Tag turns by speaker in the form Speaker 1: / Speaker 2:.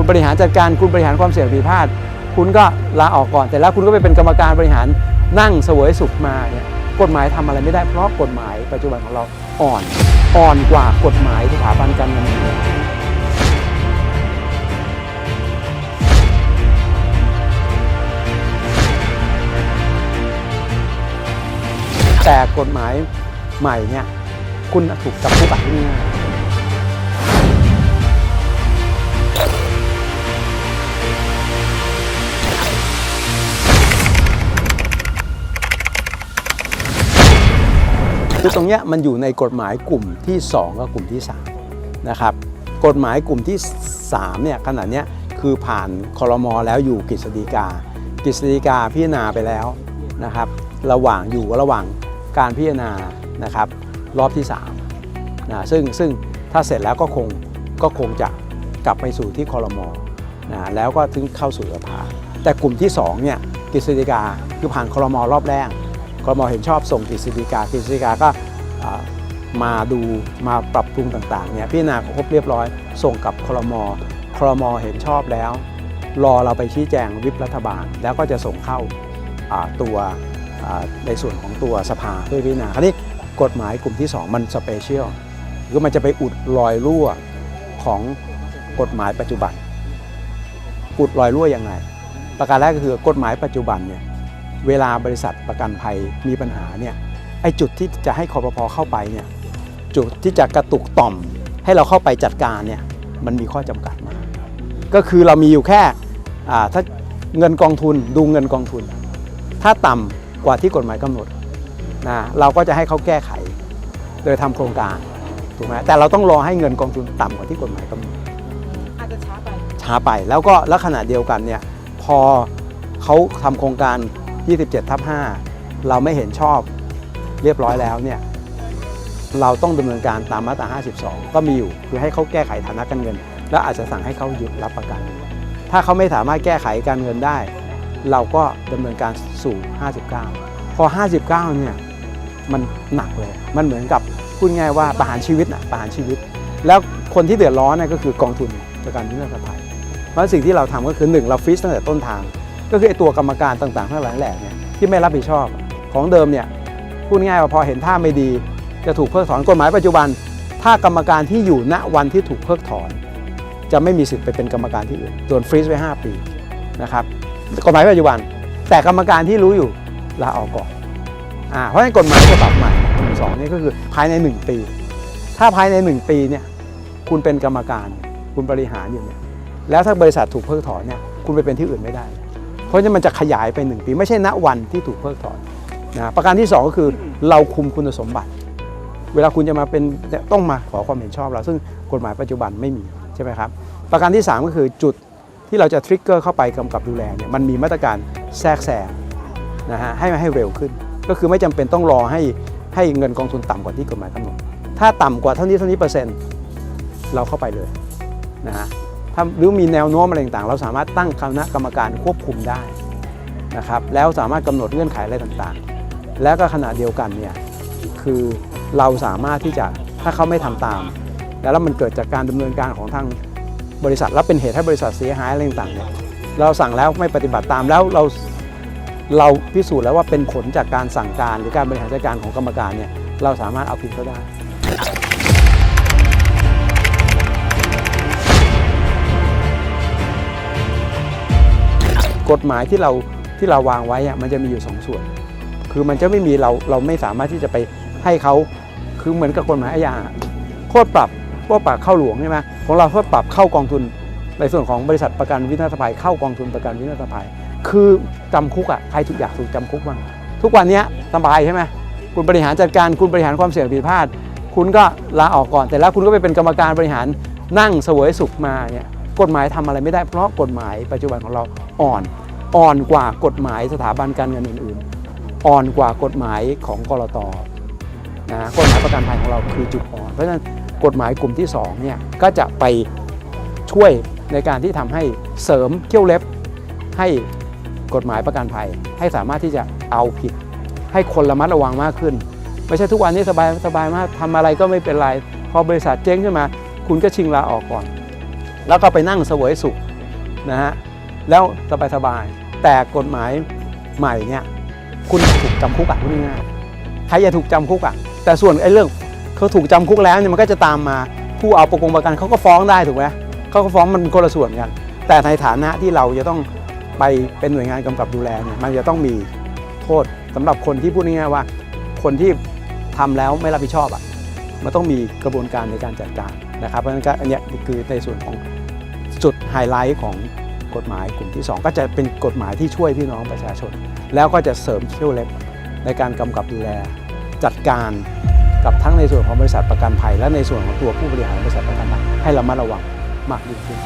Speaker 1: คุณบริหารจัดการคุณบริหารความเสี่ยงผิดพลาด คุณก็ลาออกก่อน แต่แล้วคุณก็ไปเป็นกรรมการบริหารนั่งเสวยสุขมาเนี่ยกฎหมายทำอะไรไม่ได้เพราะกฎหมายปัจจุบันของเราอ่อนอ่อนกว่ากฎหมายสถาบันการเงินแต่กฎหมายใหม่เนี่ยคุณถูกจำคุกแบบง่าย คือตรงเนี้ยมันอยู่ในกฎหมายกลุ่มที่ 2 กับกลุ่มที่3นะครับกฎหมายกลุ่มที่3เนี่ยขณะเนี้ยคือผ่านคอรมอแล้วอยู่กฤษฎีกา กฤษฎีกาพิจารณาไปแล้วนะครับระหว่างอยู่ระหว่างการพิจารณานะครับรอบที่3นะซึ่งซึ่งถ้าเสร็จแล้วก็คงก็คงจะกลับไปสู่ที่คอรมอนะแล้วก็ถึงเข้าสู่สภาแต่กลุ่มที่2เนี่ยกฤษฎีกาคือผ่านคอรมอรอบแรก ครมเห็นชอบส่งกฤษฎีกากฤษฎีกาก็มาดูมาปรับปรุงต่างๆเนี่ยพิจารณาครบเรียบร้อย ส่งกับครมครมเห็นชอบแล้ว รอเราไปชี้แจงวิปรัฐบาล แล้วก็จะส่งเข้าตัวในส่วนของตัวสภาเพื่อพิจารณาคราวนี้กฎหมายกลุ่มที่ 2 มันสเปเชียลคือมันจะไปอุดรอยรั่วของกฎหมายปัจจุบัน อุดรอยรั่วยังไง ประการแรกก็คือกฎหมายปัจจุบันเนี่ย เวลาบริษัทประกันภัยมีปัญหาเนี่ยไอ้จุดที่จะให้คอปพเข้าไปเนี่ยจุดที่จะกระตุกต่อม ให้เราเข้าไปจัดการเนี่ยมันมีข้อจำกัดมากก็คือเรามีอยู่แค่อ่าถ้าเงินกองทุนดูเงินกองทุน ถ้าต่ำกว่าที่กฎหมายกำหนดนะเราก็จะให้เขาแก้ไข โดยทำโครงการถูกไหมแต่เราต้องรอให้เงินกองทุนต่ำกว่าที่กฎหมายกำหนด
Speaker 2: อาจจะช้าไป
Speaker 1: ช้าไปแล้วก็ลักษณะเดียวกันเนี่ยพอเขาทำโครงการ 27ทับ5เราไม่เห็นชอบเรียบร้อยแล้วเนี่ยเราต้องดำเนินการตามมาตรา 52 ก็มีอยู่ คือให้เขาแก้ไขฐานะการเงิน แล้วอาจจะสั่งให้เขาหยุดรับประกัน ถ้าเขาไม่สามารถแก้ไขการเงินได้ เราก็ดำเนินการสู่ 59 พอ 59 เนี่ยมันหนักเลย มันเหมือนกับพูดง่ายว่าประหารชีวิตนะประหารชีวิต แล้วคนที่เดือดร้อนเนี่ยก็คือกองทุนประกันวินาศภัย เพราะสิ่งที่เราทำก็คือ 1 เราฟรีซตั้งแต่ต้นทาง ก็คือไอตัวกรรมการต่างๆทั้งหลายแหล่เนี่ยที่ไม่รับผิดชอบของเดิมเนี่ยพูดง่ายว่าพอเห็นท่าไม่ดี จะถูกเพิกถอนกฎหมายปัจจุบัน ถ้ากรรมการที่อยู่ณวันที่ถูกเพิกถอน จะไม่มีสิทธิ์ไปเป็นกรรมการที่อื่นโดนฟรีซไว้ 5 ปีนะครับกฎหมายปัจจุบัน แต่กรรมการที่รู้อยู่ลาออกก่อนอ่าเพราะฉะนั้นกฎหมายฉบับใหม่สองนี่ก็คือภายใน 1 ปี ถ้าภายใน 1 ปีเนี่ยคุณเป็นกรรมการ คุณบริหารอยู่เนี่ยแล้วถ้าบริษัทถูกเพิกถอนเนี่ยคุณไปเป็นที่อื่นไม่ได้ เพราะฉะนั้นมันจะขยายไป 1 ปี ไม่ใช่ณวันที่ถูกเพิกถอนนะประการที่ 2 ก็คือเราคุมคุณสมบัติ เวลาคุณจะมาเป็นต้องมาขอความเห็นชอบเรา ซึ่งกฎหมายปัจจุบันไม่มีใช่ไหมครับประการที่ 3 ก็คือจุดที่เราจะทริกเกอร์เข้าไปกำกับดูแลเนี่ยมันมีมาตรการแทรกแซงนะฮะให้มันให้เร็วขึ้น ก็คือไม่จำเป็นต้องรอให้ให้เงินกองทุนต่ำกว่าที่กฎหมายกำหนดถ้าต่ำกว่าเท่านี้เท่านี้เปอร์เซ็นต์เราเข้าไปเลยนะฮะ ถ้าหรือมีแนวโน้มอะไรต่างๆ เราสามารถตั้งคณะกรรมการควบคุมได้นะครับแล้วสามารถกำหนดเงื่อนไขอะไรต่างๆ แล้วก็ขณะเดียวกันเนี่ยคือเราสามารถที่จะถ้าเขาไม่ทำตาม แล้วมันเกิดจากการดำเนินการของทางบริษัท แล้วเป็นเหตุให้บริษัทเสียหายอะไรต่างๆเนี่ยเราสั่งแล้วไม่ปฏิบัติตามแล้วเราเราพิสูจน์แล้วว่าเป็นผลจากการสั่งการหรือการบริหารจัดการของกรรมการเนี่ยเราสามารถเอาผิดเขาได้ กฎหมายที่เราที่เราวางไว้อะมันจะมีอยู่สองส่วน คือมันจะไม่มีเราเราไม่สามารถที่จะไปให้เขาคือเหมือนกับกฎหมายอาญาโทษปรับโทษปรับเข้าหลวงใช่ไหมของเราโทษปรับเข้ากองทุน ในส่วนของบริษัทประกันวินาศภัยเข้ากองทุนประกันวินาศภัย คือจำคุกอะใครถูกอยากถูกจำคุกบ้างทุกวันนี้สบายใช่ไหมคุณบริหารจัดการคุณบริหารความเสี่ยงผิดพลาด คุณก็ลาออกก่อนแต่แล้วคุณก็ไปเป็นกรรมการบริหารนั่งเสวยสุขมาเนี่ย กฎหมายทำอะไรไม่ได้เพราะกฎหมายปัจจุบันของเราอ่อนอ่อนกว่ากฎหมายสถาบันการเงินอื่น ๆ อ่อนกว่ากฎหมายของกรตนะกฎหมายประกันภัยของเราคือจุดอ่อน เพราะฉะนั้นกฎหมายกลุ่มที่2เนี่ยก็จะไปช่วยในการที่ทำให้เสริมเขี้ยวเล็บ ให้กฎหมายประกันภัย ให้สามารถที่จะเอาผิด ให้คนระมัดระวังมากขึ้น ไม่ใช่ทุกวันนี้สบายสบายมากทำอะไรก็ไม่เป็นไร พอบริษัทเจ๊งขึ้นมา คุณก็ชิงลาออกก่อน แล้วก็ไปนั่งเสวยสุขนะฮะแล้วสบายๆแต่กฎหมายใหม่เนี่ยคุณถูกจำคุกอะพูดง่ายๆใครจะถูกจำคุกอะแต่ส่วนไอ้เรื่องเขาถูกจำคุกแล้วเนี่ยมันก็จะตามมาผู้เอาประกงประกันเขาก็ฟ้องได้ถูกไหมเขาก็ฟ้องมันคนละส่วนกัน แต่ในฐานะที่เราจะต้องไปเป็นหน่วยงานกำกับดูแลเนี่ยมันจะต้องมีโทษสำหรับคนที่พูดง่ายๆว่า คนที่ทำแล้วไม่รับผิดชอบอะมันต้องมีกระบวนการในการจัดการนะครับเพราะฉะนั้นก็อันเนี้ยคือในส่วนของ จุดไฮไลท์ของกฎหมายกลุ่มที่ 2 ก็จะเป็นกฎหมายที่ช่วยพี่น้องประชาชน แล้วก็จะเสริมเชี่ยวเล็บในการกำกับดูแลจัดการกับทั้งในส่วนของบริษัทประกันภัย และในส่วนของตัวผู้บริหารบริษัทประกันภัยให้ระมัดระวังมากยิ่งขึ้น